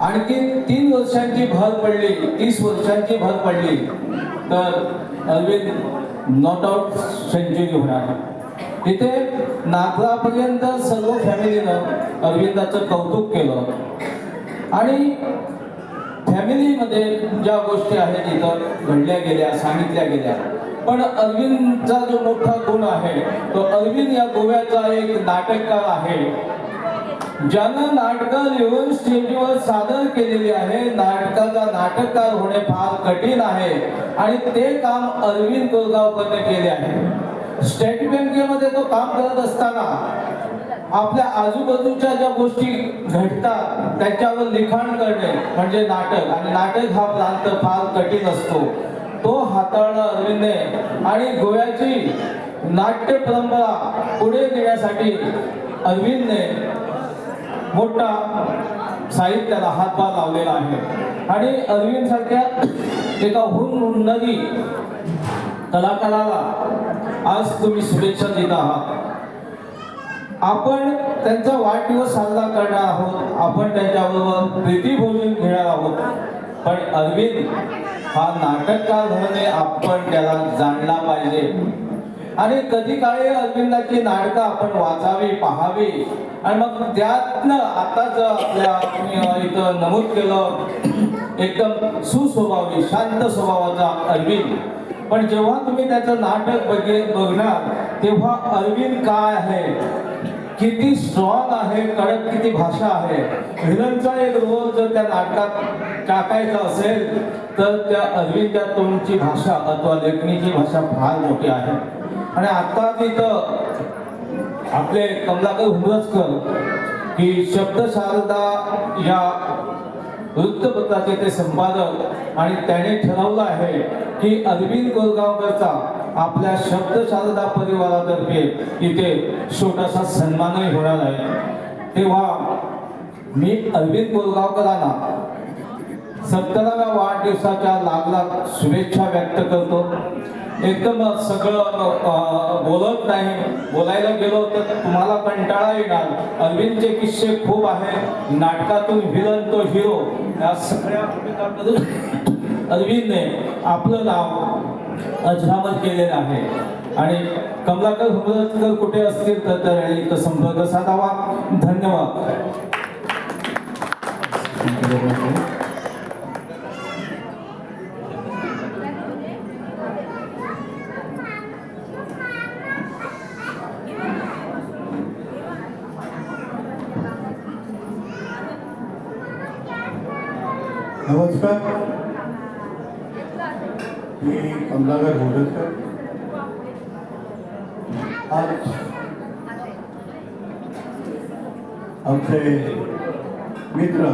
आणखी तीन वर्षांची भर पडली तीस वर्षांची भर पडली तर अरविंद नॉट आउट सेंचुरी होणार तिथे नागरापर्यंत सर्व फॅमिलीनं अरविंदाचं कौतुक केलं. आणि फॅमिलीमध्ये ज्या गोष्टी आहेत इथं घडल्या गेल्या सांगितल्या गेल्या. पण अरविंदचा जो मोठा गुण आहे तो अरविंद या गोव्याचा एक नाटककार आहे. ज्यांना नाटकं लिहून स्टेजवर सादर केलेली आहे नाटकाचा नाटककार होणे फार कठीण आहे. आणि ते काम अरविंद कोरगावकरने केले आहे. स्टेट बँकेमध्ये तो काम करत असताना आपल्या आजूबाजूच्या ज्या गोष्टी घडतात त्याच्यावर लिखाण करणे म्हणजे नाटक. आणि नाटक हा प्रांत फार कठीण असतो. तो हाताळणं अरविंदने आणि गोव्याची नाट्य परंपरा पुढे नेण्यासाठी अरविंदने मोठा साहित्याला हातभार लावलेला आहे. आणि अरविंद सारख्या एका हुन उन्नती कलाकाराला आज तुम्ही शुभेच्छा देत आहात. आपण त्यांचा वाढदिवस साजरा करणार आहोत. आपण त्यांच्याबरोबर प्रीती भोजन घेणार आहोत. पण अरविंद हा नाटककार म्हणून आपण त्याला जाणला पाहिजे. आणि कधी काळी अरविंदाची नाटकं आपण वाचावी पाहावी. आणि मग त्यातनं आताच आपल्या इथं नमूद केलं एकदम सुस्वभावी शांत स्वभावाचा अरविंद. पण जेव्हा तुम्ही त्याचं नाटक बघे बघणार तेव्हा अरविंद काय आहे? किती स्ट्रॉंग आहे कडक किती भाषा आहे. व्हिलनचा एक रोल जर त्या नाटकात टाकायचा असेल तर त्या अरविंदच्या तोंडची भाषा अथवा लेखणीची भाषा फार मोठी आहे. आणि आता तिथं आपले कमलाकर हुमरजकर की शब्दशारदा या वृत्तपत्राचे ते संपादक आणि त्याने ठरवलं आहे की अरविंद गोरगावकरचा आपल्या शब्दशारदा परिवारातर्फे इथे छोटासा सन्मानही होणार आहे. तेव्हा मी अरविंद गोरगावकरांना सत्तराव्या वाढदिवसाच्या लाख लाख शुभेच्छा व्यक्त करतो. एकदम सगळं बोलत नाही. बोलायला गेलो तर तुम्हाला कंटाळा येणार. अरविंदचे किस्से खूप आहेत नाटकातून विलन तो हिरो या सगळ्या भूमिकांमधून अरविंदने आपलं नाव अजरामर केलेलं आहे. आणि कमलाकर हुमरतकर कुठे असतील तर त्या वेळी इथं संपर्क साधावा. धन्यवाद. नमस्कार. मी अमलागर होडकर आज आमचे मित्र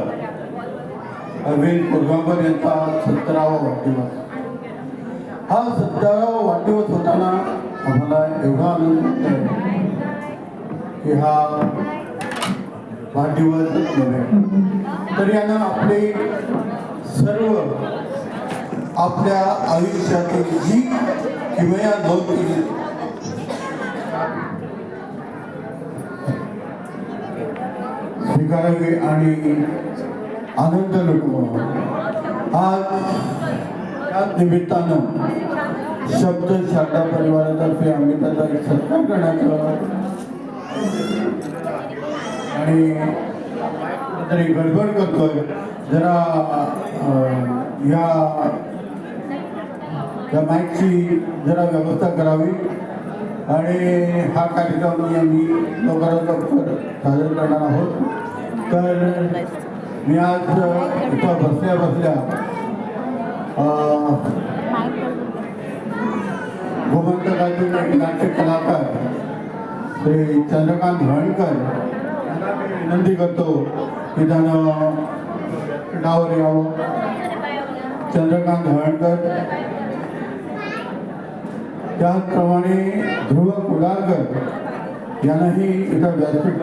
अरविंद कोरगावकर यांचा सत्तरावा वाढदिवस. हा सत्तरावा वाढदिवस होताना आम्हाला एवढा आनंद होतो की हा वाढदिवस नव्हे. तर यानं आपले सर्व आपल्या आयुष्यातील जी किमया नव्हती स्वीकारावी आणि आनंद लुटवावा आज त्याच निमित्तानं शब्द शारदा परिवारातर्फे आम्ही त्याचा एक सत्कार करण्याचं आणि तरी गडबड करतोय. जरा या त्या माईकची जरा व्यवस्था करावी. आणि हा कार्यक्रम आम्ही लवकरात लवकर सादर करणार आहोत. तर मी आज इथं बसल्या बसल्या अं, गोमंतकातील एक नाट्य कलाकार श्री चंद्रकांत हळणकर यांना मी विनंती करतो की त्यानं डावर यावं चंद्रकांत हळणकर. त्याचप्रमाणे ध्रुव कुडाळकर यांनाही इथं व्यासपीठ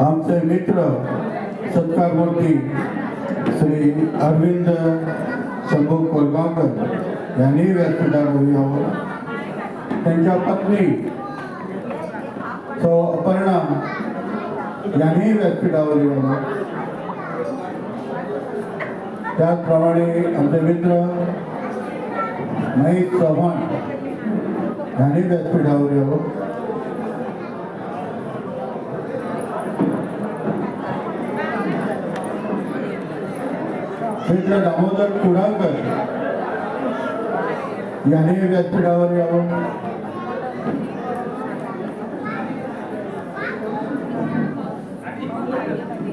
आमचे मित्र सत्कारमूर्ती श्री अरविंद शंभू कोलगावकर यांनी व्यासपीठावर यावं. त्यांच्या पत्नी सो अपर्णा यांनी व्यासपीठावर यावं त्याचप्रमाणे आमचे मित्र महेश चव्हाण यांनी व्यासपीठावर यावं मित्र दामोदर कुडाळकर यांनी व्यासपीठावर यावं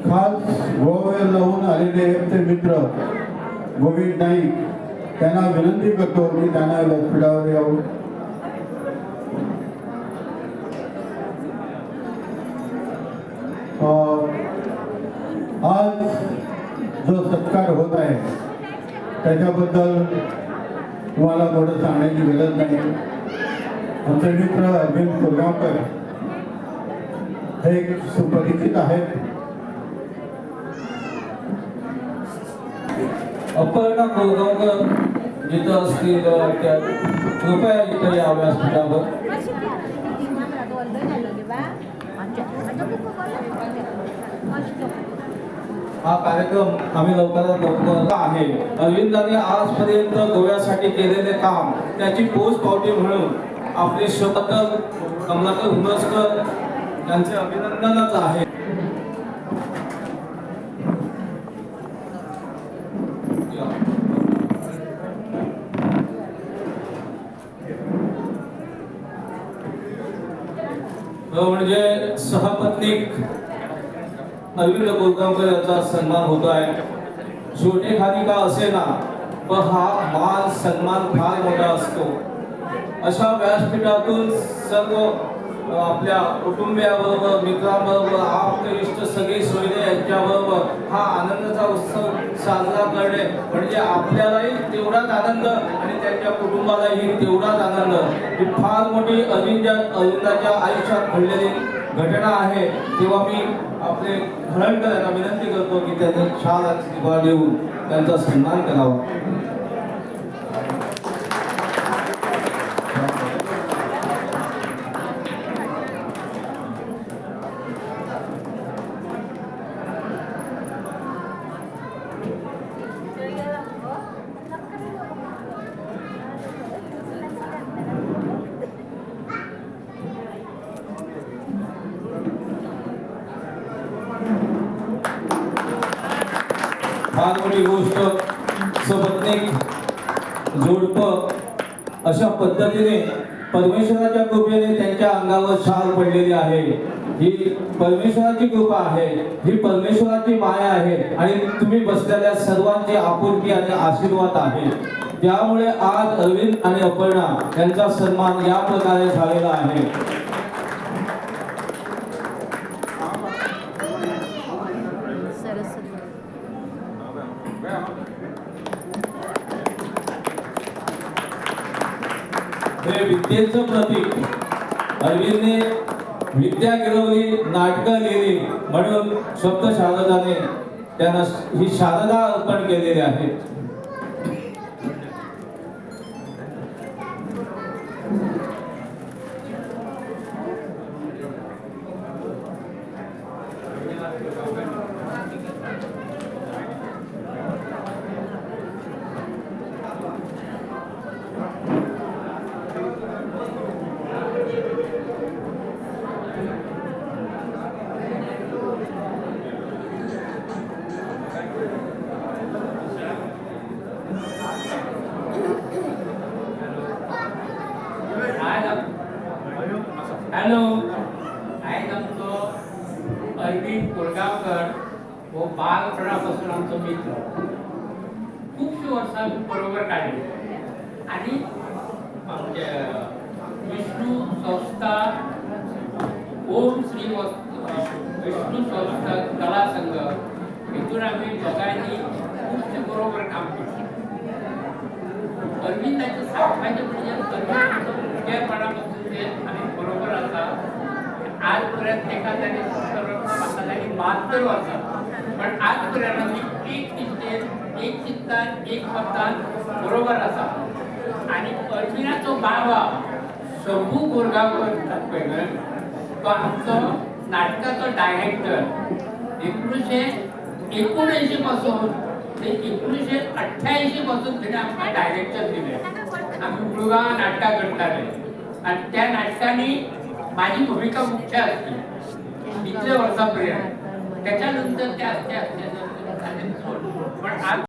काल गोव्यावर जाऊन आलेले आमचे मित्र गोविंद नाईक. त्यांना विनंती करतो की त्यांना व्यासपीठावर यावं आज जो सत्कार होत आहे त्याच्याबद्दल तुम्हाला थोडं सांगण्याची गरज नाही. आमचे मित्र अरविंद कोलगावकर हे एक सुपरिचित आहेत. अपर्णा कोळगावकर जिथं असतील त्या कृपया इथं या व्यासपीठावर. हा कार्यक्रम आम्ही लवकरात लवकर आहे. अरविंदांनी आजपर्यंत गोव्यासाठी केलेले काम त्याची पोच पावती म्हणून आपले शपथ कमलाकर हुनसकर यांचे अभिनंदनच आहे तो म्हणजे सहपत्नीक अरविंद गोलगावकर यांचा सन्मान होत आहे. छोटे खाली का असे ना पण हा मान सन्मान फार मोठा असतो. अशा व्यासपीठातून सर्व आपल्या कुटुंबियाबरोबर मित्रांबरोबर आपले इष्ट सगळे सोयरे यांच्याबरोबर हा आनंदाचा उत्सव साजरा करणे म्हणजे आपल्यालाही तेवढाच आनंद आणि त्यांच्या कुटुंबालाही तेवढाच आनंद. ही फार मोठी अरविंद अरविंदाच्या आयुष्यात घडलेली घटना आहे तेव्हा मी आपले हळणकर यांना विनंती करतो की त्यांनी छान निभा देऊन त्यांचा सन्मान करावा. फार मोठी गोष्ट सबत्निक जोडप अशा पद्धतीने परमेश्वराच्या कृपेने त्यांच्या अंगावर शाल पडलेली आहे. ही परमेश्वराची कृपा आहे ही परमेश्वराची माया आहे आणि तुम्ही बसलेल्या सर्वांची आपुलकी आणि आशीर्वाद आहे. त्यामुळे आज अरविंद आणि अपर्णा यांचा सन्मान या प्रकारे झालेला आहे. हे विद्येचं प्रतीक. अरविंदने विद्या गिरवली नाटकं लिहिली म्हणून शब्द शारदाने त्यांना ही शारदा अर्पण केलेली आहे हॅलो आज आमचो अरविंद कोरगावकर हो बालपणापासून आमचो मित्र. खूपशे वर्सां बरोबर काढले आणि आमचे विष्णू संस्था ओम श्री विष्णू संस्था कला संघ इथून आम्ही दोघांनी खूपशे बरोबर काम केलं. अरविंदाचे सांगपाचे म्हणजे अरविंदाचो भुरगेपणापासून ते आमी बरोबर आसा आजपर्यंत पर्यंत एका तरी बहात्तर पण आज पर्यंत एक चिंतेन एक चिंतान एक मतान बरोबर आसा आणि अर्जुनाचो बाबा शंभू गोरगांवकर पळय तो आमचो नाटकाचो डायरेक्टर एकोणीशे एकोणऐंशी पासून ते एकोणीसशे अठ्ठ्याऐंशी पासून तिने आमकां डायरेक्टर दिले. आम्ही मुलगा नाटकां करताले आणि त्या नाटकांनी माझी भूमिका मुख्य असली इतल्या वर्षापर्यंत. त्याच्यानंतर त्या असते असते पण आज